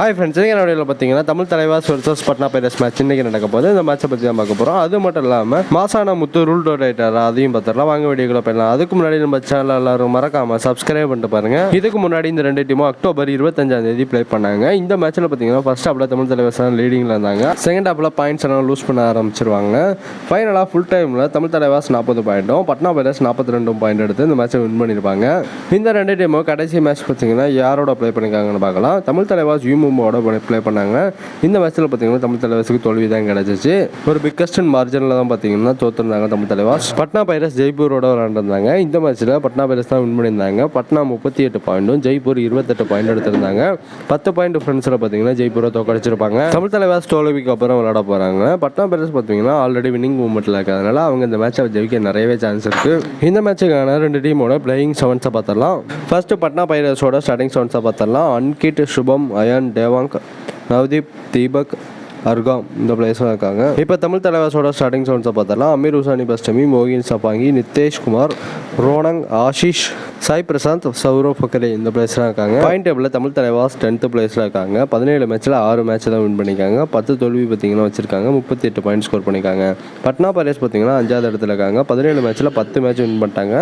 Hi friends நீங்கள் என்னோட பார்த்தீங்கன்னா Tamil Thalaivas versus Patna pirates match இன்றைக்கி நடக்க போகுது. இந்த மேட்சை பற்றி தான் பார்க்க போகிறோம் அது மட்டும் இல்லாமல் மாசான முத்து ரூல் டோடைட்டர் அதையும் பார்த்துடலாம். வாங்க வீடியோக்குள்ள போயிடலாம். அதுக்கு முன்னாடி நம்ம சேனல் எல்லாரும் மறக்காமல் சப்ஸ்கிரைப் பண்ணிட்டு பாருங்க. இதுக்கு முன்னாடி இந்த ரெண்டு டீமும் அக்டோபர் இருபத்தஞ்சாம் தேதி ப்ளே பண்ணாங்க. இந்த மேட்ச்சில் பார்த்தீங்கன்னா ஃபர்ஸ்ட் ஹாப்பில் தமிழ் தலைவாஸ் லீடிங்கில் இருந்தாங்க. செகண்ட் ஹாப்பில் பாயிண்ட்ஸ் எல்லாம் லூஸ் பண்ண ஆரம்பிச்சிருவாங்க. ஃபைனலாக ஃபுல் டைமில் தமிழ் தலைவாஸ் நாற்பது பாயிண்ட்டும் பட்னா பைரஸ் நாற்பத்தி ரெண்டும் பாயிண்ட் எடுத்து இந்த மேட்ச்சை வின் பண்ணியிருப்பாங்க இந்த ரெண்டு டீமும் கடைசி மேட்ச் பார்த்தீங்கன்னா யாரோட ப்ளே பண்ணியிருக்காங்கன்னு பார்க்கலாம். தமிழ் தலைவாஸ் யூமும்போட ப்ளே பண்ணாங்க. இந்த மேட்ச்சில் பார்த்தீங்கன்னா தமிழ் தலைவர்ஸுக்கு தோல்வி தான் கிடச்சிச்சு. ஒரு பிக்கஸ்ட் மார்ஜனில் தான் பார்த்தீங்கன்னா தோத்துருந்தாங்க தமிழ் தலைவாஸ் பட்னா பைரஸ் ஜெய்ப்பூரோட விளாண்டுருந்தாங்க இந்த மேட்ச்சில் பட்னா பைரஸ் தான் வின் பண்ணியிருந்தாங்க. பட்னா முப்பத்தி எட்டு பாயிண்ட்டும் ஜெய்ப்பூர் இருபத்தெட்டு பாயிண்ட் எடுத்திருந்தாங்க. பத்து பாயிண்ட் ஃப்ரெண்ட்ஸில் பார்த்தீங்கன்னா ஜெய்ப்பூரை தோக்கடிச்சிருப்பாங்க தமிழ் தலைவாஸ் தோல்விக்கு அப்புறம் விளாட போகிறாங்க பட்னா பைரஸ் பார்த்தீங்கன்னா ஆல்ரெடி வின்னிங் மூமெண்ட்டில் இருக்கிறதுனால அவங்க இந்த மேட்சை ஜெயிக்க நிறையவே சான்ஸ் இருக்குது இந்த மேட்சுக்கான ரெண்டு டீமோட பிளேயிங் செவன்ஸை பார்த்துடலாம் ஃபர்ஸ்ட் பட்னா பைரஸோட ஸ்டார்டிங் செவன்ஸை பார்த்துடலாம் அன்கிட் சுபம் அயன் ඩෑවංක නවදීප් තීබක அர்காம் இந்த பிளேஸ்லாம் இருக்காங்க. இப்போ தமிழ் தலைவாசோட ஸ்டார்டிங் சவுண்ட்ஸை பார்த்தலாம் அமீர் உசானி பஸ்டமி மோகின் சப்பாங்கி நித்தேஷ் குமார் ரோனங் ஆஷிஷ் சாய் பிரசாந்த் சௌரவ் ஃபக்கரே இந்த பிளேஸ்லாம் இருக்காங்க. பாயிண்ட் டேபிளில் தமிழ் தலைவாஸ் டென்த்து பிளேஸில் இருக்காங்க. பதினேழு மேட்ச்சில் ஆறு மேட்ச் தான் வின் பண்ணியிருக்காங்க. பத்து தோல்வி பார்த்தீங்கன்னா வச்சிருக்காங்க. முப்பத்தி எட்டு பாயிண்ட் ஸ்கோர் பண்ணியிருக்காங்க. பட்னா பரேஸ் பார்த்தீங்கன்னா அஞ்சாவது இடத்துல இருக்காங்க. பதினேழு மேட்ச்சில் பத்து மேட்ச் வின் பண்ணிட்டாங்க.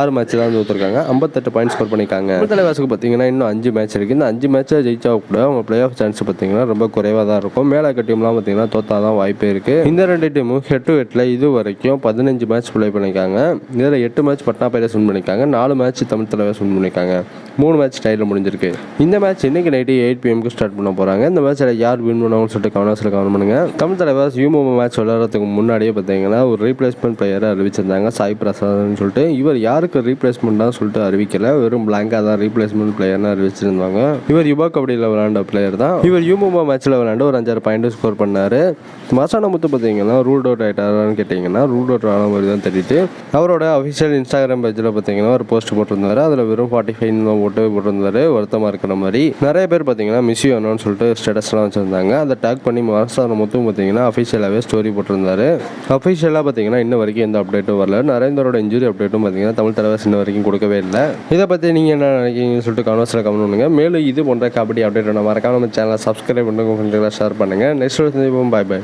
ஆறு மேட்ச் தான் தோத்துருக்காங்க. ஐம்பத்தெட்டு பாயிண்ட் ஸ்கோர் பண்ணியிருக்காங்க. தமிழ் தலைவாஸுக்கு பார்த்தீங்கன்னா இன்னும் அஞ்சு மேட்ச் இருக்குது இந்த அஞ்சு மேட்ச்சை ஜெயிச்சா கூட அவங்க பிளே ஆஃப் சான்ஸ் பார்த்தீங்கன்னா ரொம்ப குறைவாக தான் இருக்கும். மேலே கட்டி டீம்லாம் பார்த்தீங்கன்னா தோத்தா தான் வாய்ப்பே இருக்குது இந்த ரெண்டு டீமும் ஹெட் டு ஹெட்டில் இது வரைக்கும் பதினஞ்சு மேட்ச் ப்ளே பண்ணியிருக்காங்க. இதில் எட்டு மேட்ச் பட்னா பைரஸ் வின் பண்ணியிருக்காங்க. நாலு மேட்ச் தமிழ் தலைவர் வின் பண்ணியிருக்காங்க. மூணு மேட்ச் டைலில் முடிஞ்சிருக்கு. இந்த மேட்ச் இன்னைக்கு நைட்டு எயிட் பிஎம்க்கு ஸ்டார்ட் பண்ண போகிறாங்க இந்த மேட்ச்சில் யார் வின் பண்ணுவாங்கன்னு சொல்லிட்டு கவனத்தில் கவனம் பண்ணுங்க. தமிழ் தலைவர் யூமோ மேட்ச் விளையாடுறதுக்கு முன்னாடியே பார்த்தீங்கன்னா ஒரு ரீப்ளேஸ்மெண்ட் பிளேயரை அறிவிச்சிருந்தாங்க. சாய் பிரசாத்னு சொல்லிட்டு. இவர் யாருக்கு ரீப்ளேஸ்மெண்ட் தான் சொல்லிட்டு அறிவிக்கல. வெறும் பிளாங்காக தான் ரீப்ளேஸ்மெண்ட் பிளேயர்னு அறிவிச்சிருந்தாங்க. இவர் யுபா கபடியில் விளையாண்ட பிளேயர் தான். இவர் யூமோ மேட்ச்சில் விளையாண்டு ஒரு அஞ்சாறு பாயிண்ட் ஸ்கோர் பண்ணார். மசானா முத்து பார்த்தீங்கன்னா ரூல் அவுட் ஆகிட்டாரான்னு கேட்டிங்கன்னா ரூல் அவுட் ஆன மாதிரி தான் தெரியுது. அவரோட அஃபிஷியல் இன்ஸ்டாகிராம் பேஜில் பார்த்தீங்கன்னா ஒரு போஸ்ட் போட்டிருந்தார். அதில் வெறும் ஃபார்ட்டி ஃபைவ் தான் போட்டு போட்டிருந்தாரு. வருத்தமாக இருக்கிற மாதிரி. நிறைய பேர் பார்த்தீங்கன்னா மிஸ் யூனோன்னு சொல்லிட்டு ஸ்டேட்டஸ்லாம் வச்சுருந்தாங்க. அதை டேக் பண்ணி மசானா முத்தும் பார்த்தீங்கன்னா அஃபிஷியலாகவே ஸ்டோரி போட்டிருந்தாரு. அஃபிஷியலாக பார்த்தீங்கன்னா இன்ன வரைக்கும் எந்த அப்டேட்டும் வரல. நரேந்தரோட இன்ஜுரி அப்டேட்டும் பார்த்தீங்கன்னா தமிழ் தலைவர் இன்ன வரைக்கும் கொடுக்கவே இல்லை. இதை பற்றி நீங்கள் என்ன நினைக்கிறீங்கன்னு சொல்லிட்டு கவனத்தில் கவனம் பண்ணுங்கள் மேலும் இது போன்ற கபடி அப்டேட் மறக்காம நம்ம சேனலை சப்ஸ்கிரைப் பண்ணுங்க. ஃப்ரெண்டுகளை ஷேர் பண்ணுங்கள் next Thanks for listening. Bye bye.